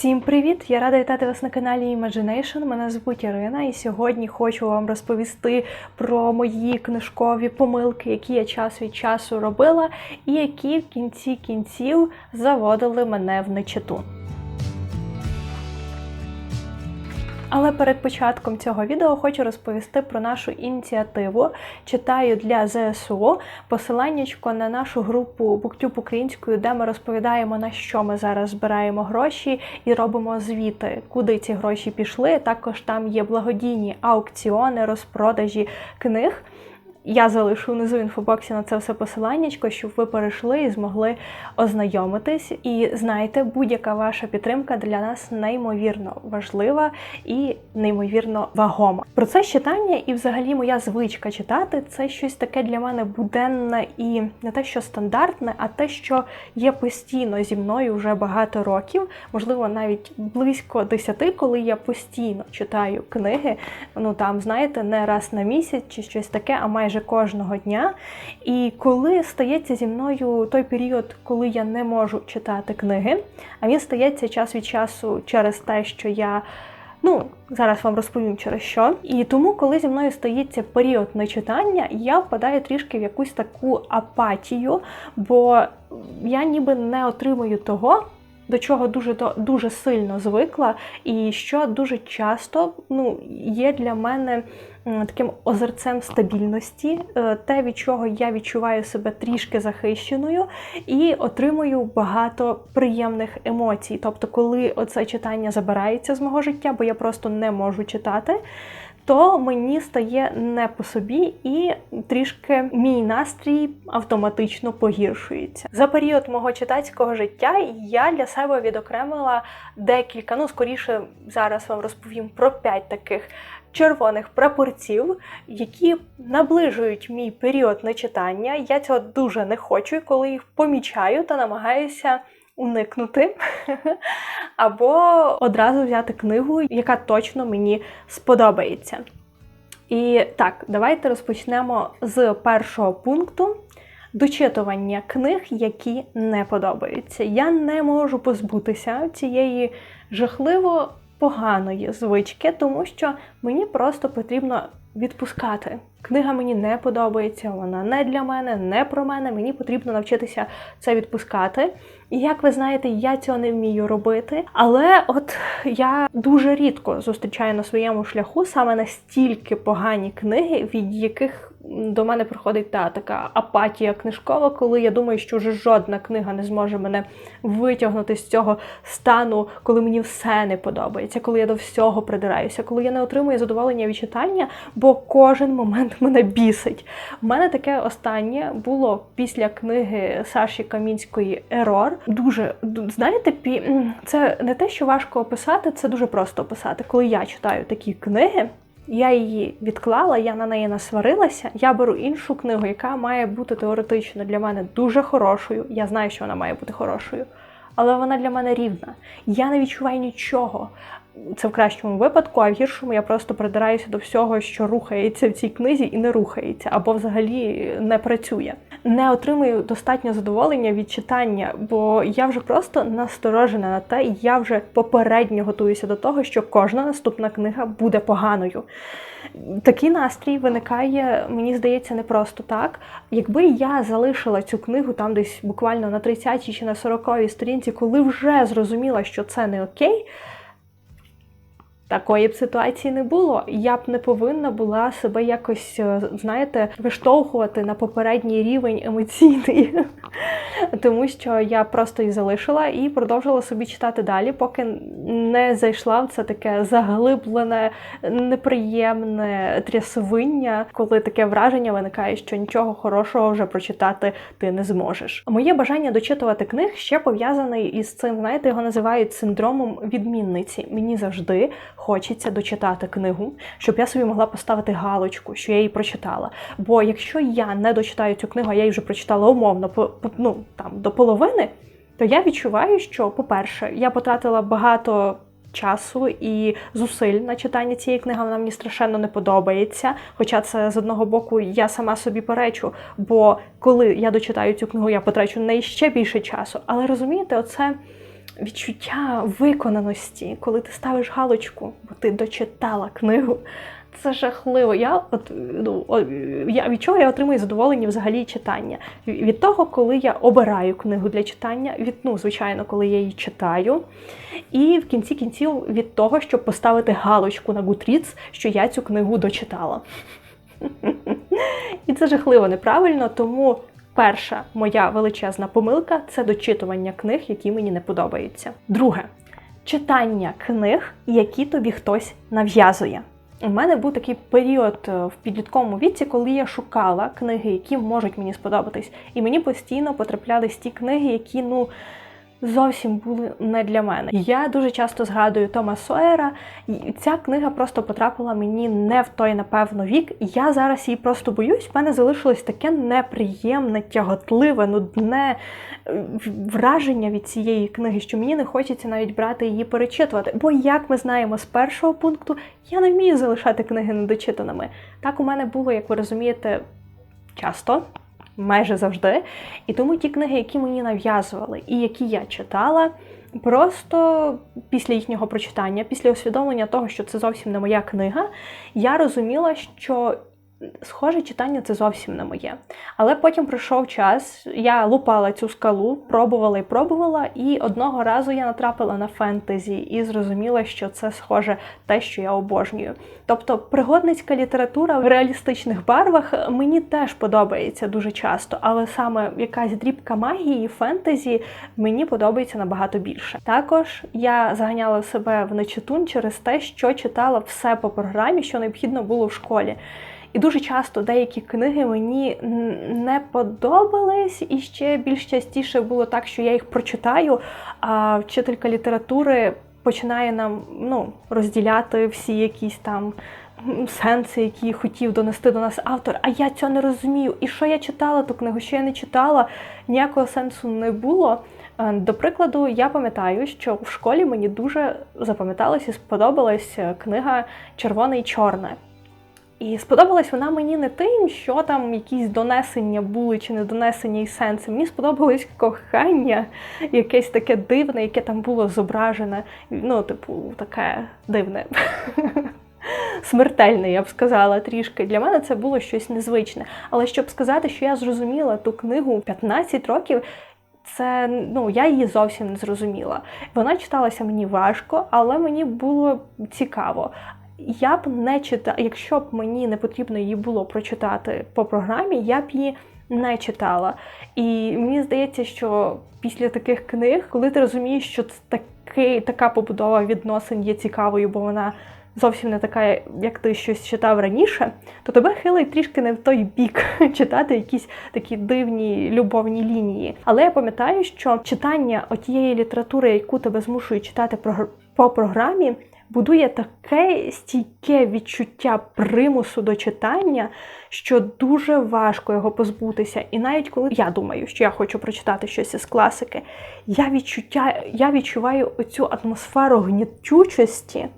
Всім привіт! Я рада вітати вас на каналі Imagination. Мене звуть Ірина, і сьогодні хочу вам розповісти про мої книжкові помилки, які я час від часу робила, і які в кінці кінців заводили мене в нечиту. Але перед початком цього відео хочу розповісти про нашу ініціативу. Читаю для ЗСУ посиланнячко на нашу групу Буктюб українською, де ми розповідаємо на що ми зараз збираємо гроші і робимо звіти, куди ці гроші пішли. Також там є благодійні аукціони, розпродажі книг. Я залишу внизу в інфобоксі на це все посиланнячко, щоб ви перейшли і змогли ознайомитись. І знаєте, будь-яка ваша підтримка для нас неймовірно важлива і неймовірно вагома. Процес читання і, взагалі, моя звичка читати це щось таке для мене буденне і не те, що стандартне, а те, що є постійно зі мною вже багато років, можливо, навіть близько десяти, коли я постійно читаю книги. Ну там, знаєте, не раз на місяць чи щось таке, а майже майже кожного дня. І коли стається зі мною той період, коли я не можу читати книги, а він стається час від часу через те, що я. Ну, зараз вам розповім через що. І тому, коли зі мною стається період нечитання, я впадаю трішки в якусь таку апатію, бо я ніби не отримую того, до чого дуже дуже сильно звикла, і що дуже часто ну, є для мене таким озерцем стабільності, е, те, від чого я відчуваю себе трішки захищеною, і отримую багато приємних емоцій. Тобто, коли оце читання забирається з мого життя, бо я просто не можу читати то мені стає не по собі і трішки мій настрій автоматично погіршується. За період мого читацького життя я для себе відокремила декілька, ну скоріше зараз вам розповім про п'ять таких. Червоних прапорців, які наближують мій період нечитання. Я цього дуже не хочу, коли їх помічаю та намагаюся уникнути, або одразу взяти книгу, яка точно мені сподобається. І так, давайте розпочнемо з першого пункту. Дочитування книг, які не подобаються. Я не можу позбутися цієї жахливо поганої звички, тому що мені просто потрібно відпускати. Книга мені не подобається, вона не для мене, не про мене. Мені потрібно навчитися це відпускати. І як ви знаєте, я цього не вмію робити. Але от я дуже рідко зустрічаю на своєму шляху саме настільки погані книги, від яких до мене приходить та така апатія книжкова, коли я думаю, що вже жодна книга не зможе мене витягнути з цього стану, коли мені все не подобається, коли я до всього придираюся, коли я не отримую задоволення від читання, бо кожен момент мене бісить. У мене таке останнє було після книги Саші Камінської Ерор. Дуже знаєте, це не те, що важко описати, це дуже просто описати. Коли я читаю такі книги. Я її відклала, я на неї насварилася. Я беру іншу книгу, яка має бути теоретично для мене дуже хорошою. Я знаю, що вона має бути хорошою, але вона для мене рівна. Я не відчуваю нічого. Це в кращому випадку, а в гіршому я просто придираюся до всього, що рухається в цій книзі, і не рухається, або взагалі не працює. Не отримую достатньо задоволення від читання, бо я вже просто насторожена на те, і я вже попередньо готуюся до того, що кожна наступна книга буде поганою. Такий настрій виникає, мені здається, не просто так. Якби я залишила цю книгу там десь буквально на 30-й чи на 40-й сторінці, коли вже зрозуміла, що це не окей. Такої б ситуації не було. Я б не повинна була себе якось, е, знаєте, виштовхувати на попередній рівень емоційний, тому що я просто її залишила і продовжила собі читати далі, поки не зайшла в це таке заглиблене, неприємне трясовиння, коли таке враження виникає, що нічого хорошого вже прочитати ти не зможеш. Моє бажання дочитувати книг ще пов'язане із цим, знаєте, його називають синдромом відмінниці. Мені завжди хочеться дочитати книгу, щоб я собі могла поставити галочку, що я її прочитала. Бо якщо я не дочитаю цю книгу, а я її вже прочитала умовно, по, ну, там, до половини, то я відчуваю, що, по-перше, я потратила багато. Часу і зусиль на читання цієї книги вона мені страшенно не подобається. Хоча це з одного боку я сама собі перечу, бо коли я дочитаю цю книгу, я потрачу на неї ще більше часу. Але розумієте, оце відчуття виконаності, коли ти ставиш галочку, бо ти дочитала книгу. Це жахливо. Я от ну я від чого я отримую задоволення взагалі читання? Від того, коли я обираю книгу для читання, від ну, звичайно, коли я її читаю. І в кінці кінців від того, щоб поставити галочку на Goodreads, що я цю книгу дочитала. І це жахливо неправильно, тому перша моя величезна помилка це дочитування книг, які мені не подобаються. Друге читання книг, які тобі хтось нав'язує. У мене був такий період е, в підлітковому віці, коли я шукала книги, які можуть мені сподобатись. І мені постійно потраплялись ті книги, які ну зовсім були не для мене. Я дуже часто згадую Тома Сойера, і ця книга просто потрапила мені не в той, напевно, вік. Я зараз її просто боюсь. В мене залишилось таке неприємне, тяготливе, нудне е, враження від цієї книги, що мені не хочеться навіть брати її перечитувати. Бо, як ми знаємо з першого пункту, я не вмію залишати книги недочитаними. Так у мене було, як ви розумієте, часто. Майже завжди. І тому ті книги, які мені нав'язували і які я читала, просто після їхнього прочитання, після усвідомлення того, що це зовсім не моя книга, я розуміла, що схоже читання це зовсім не моє. Але потім пройшов час, я лупала цю скалу, пробувала і пробувала, і одного разу я натрапила на фентезі і зрозуміла, що це схоже те, що я обожнюю. Тобто пригодницька література в реалістичних барвах мені теж подобається дуже часто, але саме якась дрібка магії, фентезі мені подобається набагато більше. Також я заганяла себе в нечитун через те, що читала все по програмі, що необхідно було в школі. І дуже часто деякі книги мені не подобались, і ще більш частіше було так, що я їх прочитаю, а вчителька літератури починає нам ну, розділяти всі якісь там сенси, які хотів донести до нас автор. А я цього не розумію. І що я читала ту книгу, що я не читала, ніякого сенсу не було. Е, До прикладу, я пам'ятаю, що в школі мені дуже запам'яталась і сподобалась е, книга Червоне і чорне. І сподобалась вона мені не тим, що там якісь донесення були чи не донесення і сенси. Мені сподобалось кохання, якесь таке дивне, яке там було зображене. Ну, типу, таке дивне. Смертельне, я б сказала трішки. Для мене це було щось незвичне. Але щоб сказати, що я зрозуміла ту книгу 15 років, це ну я її зовсім не зрозуміла. Вона читалася мені важко, але мені було цікаво. Я б не читала, якщо б мені не потрібно її було прочитати по програмі, я б її не читала. І мені здається, що після таких книг, коли ти розумієш, що такий, така побудова відносин є цікавою, бо вона зовсім не така, як ти щось читав раніше, то тебе хилить трішки не в той бік читати якісь такі дивні любовні лінії. Але я пам'ятаю, що читання отієї літератури, яку тебе змушують читати по програмі, будує таке стійке відчуття примусу до читання, що дуже важко його позбутися. І навіть коли я думаю, що я хочу прочитати щось із класики, я відчуття, я відчуваю оцю атмосферу гнітючості.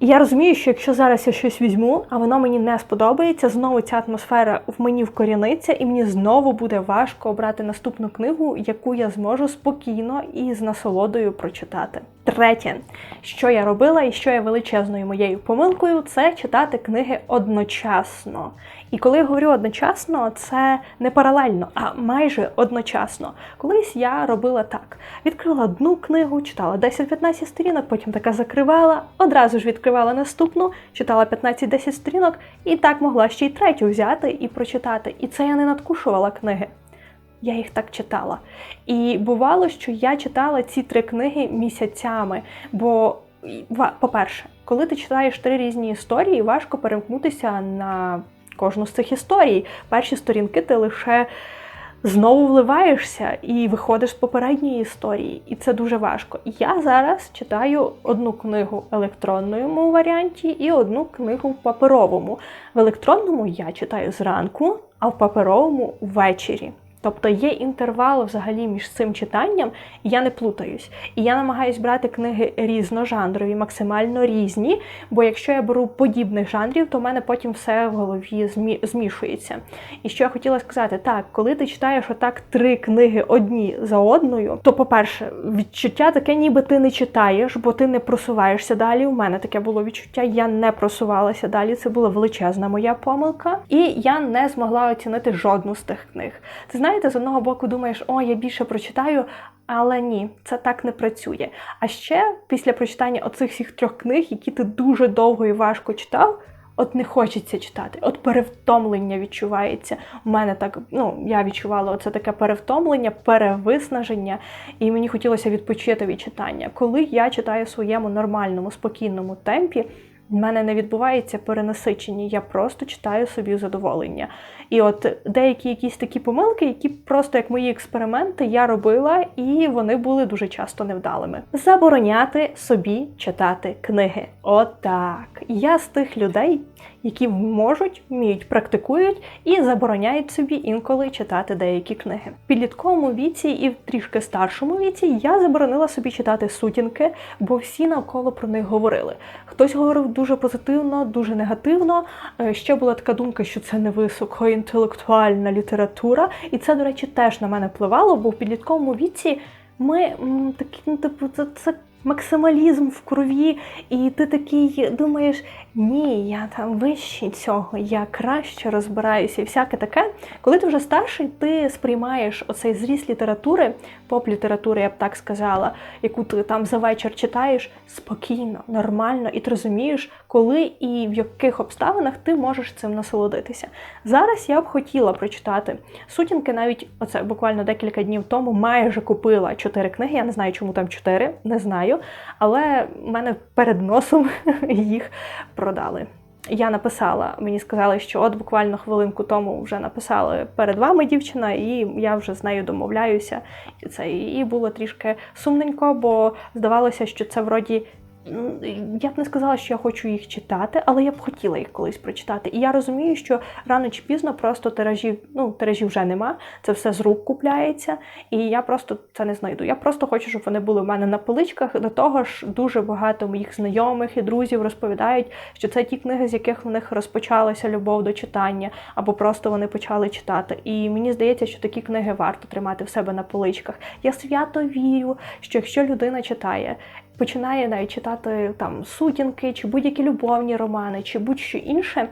І я розумію, що якщо зараз я щось візьму, а воно мені не сподобається, знову ця атмосфера в мені вкоріниться, і мені знову буде важко обрати наступну книгу, яку я зможу спокійно і з насолодою прочитати. Третє, що я робила і що є величезною моєю помилкою, це читати книги одночасно. І коли я говорю одночасно, це не паралельно, а майже одночасно. Колись я робила так: відкрила одну книгу, читала 10-15 сторінок, потім така закривала, одразу ж відкривала наступну, читала 15-10 сторінок, і так могла ще й третю взяти і прочитати. І це я не надкушувала книги. Я їх так читала. І бувало, що я читала ці три книги місяцями. Бо, по-перше, коли ти читаєш три різні історії, важко перемкнутися на кожну з цих історій. Перші сторінки ти лише знову вливаєшся і виходиш з попередньої історії, і це дуже важко. Я зараз читаю одну книгу в електронному варіанті і одну книгу в паперовому. В електронному я читаю зранку, а в паперовому ввечері. Тобто є інтервал взагалі між цим читанням, і я не плутаюсь. І я намагаюсь брати книги різножанрові, максимально різні. Бо якщо я беру подібних жанрів, то в мене потім все в голові змішується. І що я хотіла сказати, так, коли ти читаєш отак три книги одні за одною, то, по-перше, відчуття таке, ніби ти не читаєш, бо ти не просуваєшся далі. У мене таке було відчуття, я не просувалася далі. Це була величезна моя помилка, і я не змогла оцінити жодну з тих книг. Ти знаєте, з одного боку думаєш, о, я більше прочитаю. Але ні, це так не працює. А ще після прочитання оцих всіх трьох книг, які ти дуже довго і важко читав, от не хочеться читати. От перевтомлення відчувається. У мене так, ну я відчувала оце таке перевтомлення, перевиснаження, і мені хотілося відпочити від читання. Коли я читаю в своєму нормальному, спокійному темпі. В мене не відбувається перенасичення, я просто читаю собі задоволення. І от деякі якісь такі помилки, які просто як мої експерименти я робила, і вони були дуже часто невдалими. Забороняти собі читати книги. Отак. Я з тих людей, які можуть, вміють, практикують і забороняють собі інколи читати деякі книги. В підлітковому віці і в трішки старшому віці я заборонила собі читати сутінки, бо всі навколо про них говорили. Хтось говорив дуже позитивно, дуже негативно. Е, Ще була така думка, що це не високоінтелектуальна література, і це, до речі, теж на мене впливало, бо в підлітковому віці ми такі, ну, типу, це, це максималізм в крові, і ти такий думаєш, ні, я там вищий цього, я краще розбираюся і всяке таке. Коли ти вже старший, ти сприймаєш оцей зріст літератури, поп-літератури, я б так сказала, яку ти там за вечір читаєш спокійно, нормально, і ти розумієш, коли і в яких обставинах ти можеш цим насолодитися. Зараз я б хотіла прочитати сутінки, навіть оце буквально декілька днів тому майже купила чотири книги. Я не знаю, чому там чотири, не знаю. Але в мене перед носом їх продали. Я написала, мені сказали, що от буквально хвилинку тому вже написали перед вами дівчина, і я вже з нею домовляюся. І це і було трішки сумненько, бо здавалося, що це вроді. Я б не сказала, що я хочу їх читати, але я б хотіла їх колись прочитати. І я розумію, що рано чи пізно просто тиражів, ну тиражів вже нема, це все з рук купляється, і я просто це не знайду. Я просто хочу, щоб вони були в мене на поличках. До того ж, дуже багато моїх знайомих і друзів розповідають, що це ті книги, з яких в них розпочалася любов до читання, або просто вони почали читати. І мені здається, що такі книги варто тримати в себе на поличках. Я свято вірю, що якщо людина читає починає навіть читати там сутінки, чи будь-які любовні романи, чи будь-що інше,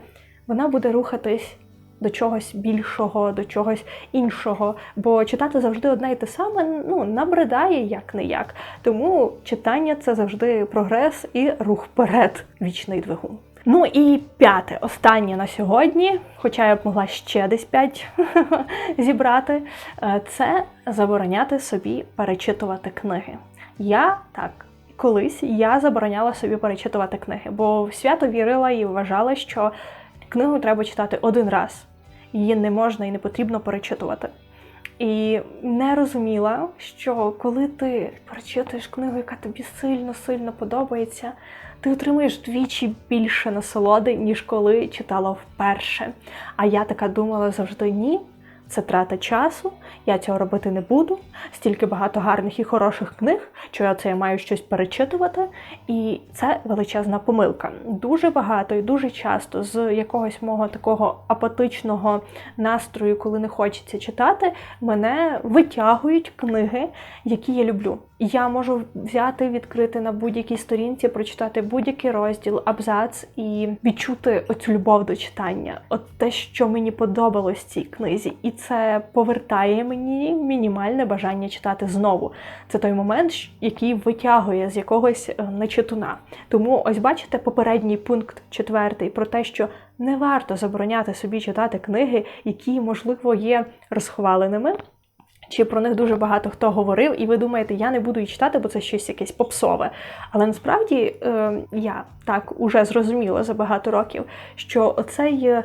вона буде рухатись до чогось більшого, до чогось іншого. Бо читати завжди одне і те саме ну, набридає як не як. Тому читання це завжди прогрес і рух вперед, вічний двигун. Ну і п'яте, останнє на сьогодні, хоча я б могла ще десь п'ять зібрати, е, це забороняти собі перечитувати книги. Я так колись я забороняла собі перечитувати книги, бо свято вірила і вважала, що книгу треба читати один раз. Її не можна і не потрібно перечитувати. І не розуміла, що коли ти перечитуєш книгу, яка тобі сильно-сильно подобається, ти отримуєш двічі більше насолоди, ніж коли читала вперше. А я така думала завжди ні це трата часу, я цього робити не буду. Стільки багато гарних і хороших книг, що я це маю щось перечитувати, і це величезна помилка. Дуже багато і дуже часто з якогось мого такого апатичного настрою, коли не хочеться читати, мене витягують книги, які я люблю. Я можу взяти, відкрити на будь-якій сторінці, прочитати будь-який розділ, абзац і відчути оцю любов до читання, от те, що мені подобалось цій книзі, і це повертає мені мінімальне бажання читати знову. Це той момент, який витягує з якогось е, нечитуна. Тому, ось бачите, попередній пункт четвертий про те, що не варто забороняти собі читати книги, які, можливо, є розхваленими чи про них дуже багато хто говорив, і ви думаєте, я не буду її читати, бо це щось якесь попсове. Але насправді е, я так уже зрозуміла за багато років, що оцей, е,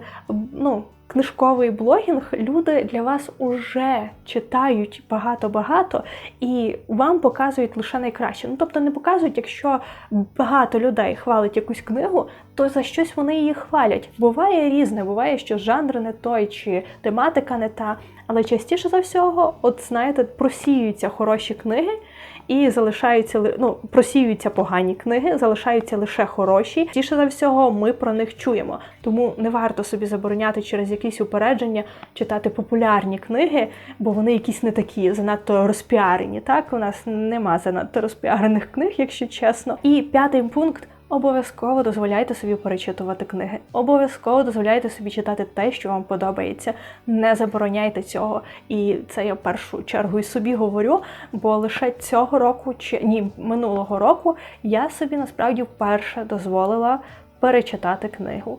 ну, книжковий блогінг, люди для вас уже читають багато-багато і вам показують лише найкраще. Ну тобто не показують, якщо багато людей хвалить якусь книгу, то за щось вони її хвалять. Буває різне, буває, що жанр не той чи тематика не та. Але частіше за всього, от знаєте, просіюються хороші книги і залишаються ли- ну, просіюються погані книги, залишаються лише хороші. Тіше за всього, ми про них чуємо. Тому не варто собі забороняти через якісь упередження читати популярні книги, бо вони якісь не такі, занадто розпіарені. Так, у нас нема занадто розпіарених книг, якщо чесно. І п'ятий пункт. Обов'язково дозволяйте собі перечитувати книги. Обов'язково дозволяйте собі читати те, що вам подобається. Не забороняйте цього. І це я в першу чергу і собі говорю, бо лише цього року чи ні, минулого року я собі насправді вперше дозволила перечитати книгу.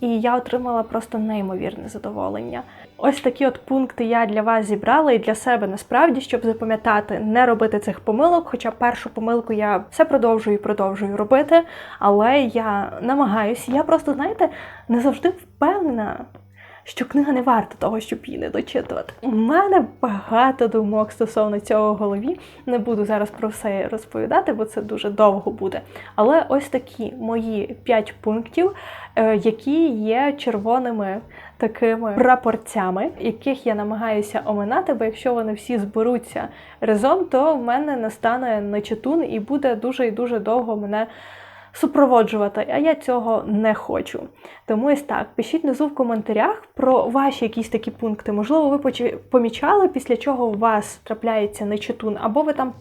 І я отримала просто неймовірне задоволення. Ось такі от пункти я для вас зібрала і для себе насправді, щоб запам'ятати, не робити цих помилок. Хоча першу помилку я все продовжую і продовжую робити, але я намагаюся. Я просто, знаєте, не завжди впевнена. Що книга не варта того, щоб її не дочитувати. У мене багато думок стосовно цього в голові. Не буду зараз про все розповідати, бо це дуже довго буде. Але ось такі мої п'ять пунктів, е, які є червоними такими прапорцями, яких я намагаюся оминати, бо якщо вони всі зберуться разом, то в мене настане нечитун і буде дуже і дуже довго мене супроводжувати, а я цього не хочу. Тому ось так, пишіть внизу в коментарях про ваші якісь такі пункти. Можливо, ви помічали, після чого у вас трапляється нечитун, або ви там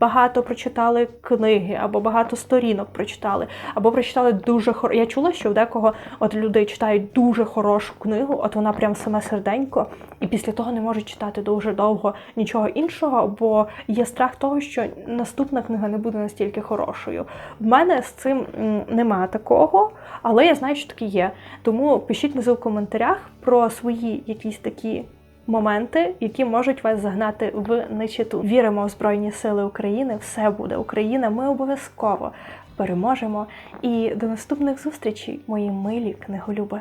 багато прочитали книги, або багато сторінок прочитали, або прочитали дуже хор... Я чула, що в декого от люди читають дуже хорошу книгу, от вона прям саме серденько, і після того не можуть читати дуже довго нічого іншого, бо є страх того, що наступна книга не буде настільки хорошою. В мене з цим нема такого, але я знаю, що таке є. Тому пишіть внизу в коментарях про свої якісь такі моменти, які можуть вас загнати в нечиту. Віримо в Збройні Сили України, все буде Україна. Ми обов'язково переможемо. І до наступних зустрічей, мої милі книголюби.